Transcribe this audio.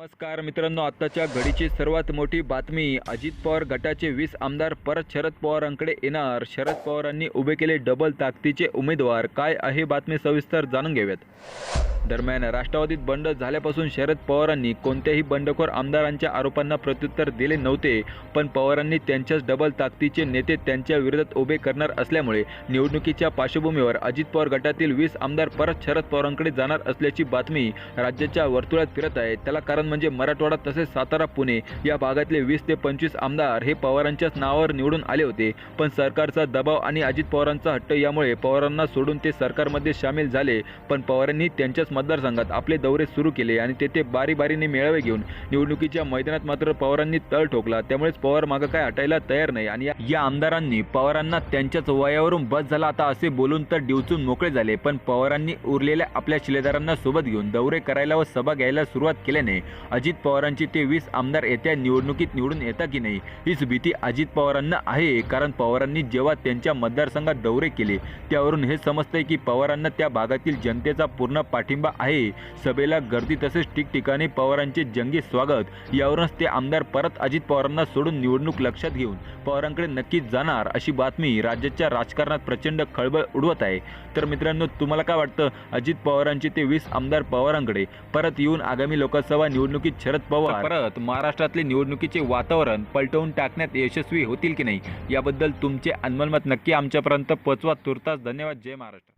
नमस्कार मित्रांनो आत्ताच्या घडीची सर्वात मोठी बातमी अजित पवार गटाचे वीस आमदार परत शरद पवारांकडे येणार. शरद पवारांनी उभे केले डबल ताकदीचे उमेदवार. काय आहे बातमी सविस्तर जाणून घेऊयात. दरम्यान राष्ट्रवादीत बंड झाल्यापासून शरद पवारांनी कोणत्याही बंडखोर आमदारांच्या आरोपांना प्रत्युत्तर दिले नव्हते पण पवारांनी त्यांच्याच डबल ताकदीचे नेते त्यांच्या विरोधात उभे करणार असल्यामुळे निवडणुकीच्या पार्श्वभूमीवर अजित पवार गटातील वीस आमदार परत शरद पवारांकडे जाणार असल्याची बातमी राज्याच्या वर्तुळात फिरत आहे. त्याला कारण म्हणजे मराठवाडा तसेच सातारा पुणे या भागातले वीस ते पंचवीस आमदार हे पवारांच्याच नावावर निवडून आले होते. पण सरकारचा दबाव आणि अजित पवारांचा हट्ट यामुळे पवारांना सोडून ते सरकारमध्ये सामील झाले. पण पवारांनी त्यांच्याच मतदारसंघात आपले दौरे सुरू केले आणि तेथे बारी बारीने मेळावे घेऊन निवडणुकीच्या मैदानात मात्र पवारांनी तळ ठोकला. त्यामुळेच पवार मागं काय हटायला तयार नाही आणि या- या आमदारांनी पवारांना त्यांच्याच वयावरून बस झाला आता असे बोलून तर डिवचून मोकळे झाले. पण पवारांनी उरलेल्या आपल्या शिलेदारांना सोबत घेऊन दौरे करायला व सभा घ्यायला सुरुवात केल्याने अजित पवारांची ते वीस आमदार येत्या निवडणुकीत निवडून येता की नाही? हीच भीती अजित पवारांना आहे कारण पवारांनी जेव्हा त्यांच्या मतदारसंघात दौरे केले त्यावरून हे समजतंय की पवारांना त्या भागातील जनतेचा पूर्ण पाठिंबा आहे. सभेला गर्दी तसेच ठिकठिकाणी पवारांचे जंगी स्वागत यावरूनच ते आमदार परत अजित पवारांना सोडून निवडणूक लक्षात घेऊन पवारांकडे नक्कीच जाणार अशी बातमी राज्याच्या राजकारणात प्रचंड खळबळ उडवत आहे. तर मित्रांनो तुम्हाला काय वाटतं? अजित पवारांचे ते वीस आमदार पवारांकडे परत येऊन आगामी लोकसभा निवडणुकीत शरद पवार. परत महाराष्ट्रातले निवडणुकीचे वातावरण पलटवून टाकण्यात यशस्वी होतील की नाही? याबद्दल तुमचे अनमलमत नक्की आमच्यापर्यंत पोचवा. तुर्तास धन्यवाद. जय महाराष्ट्र.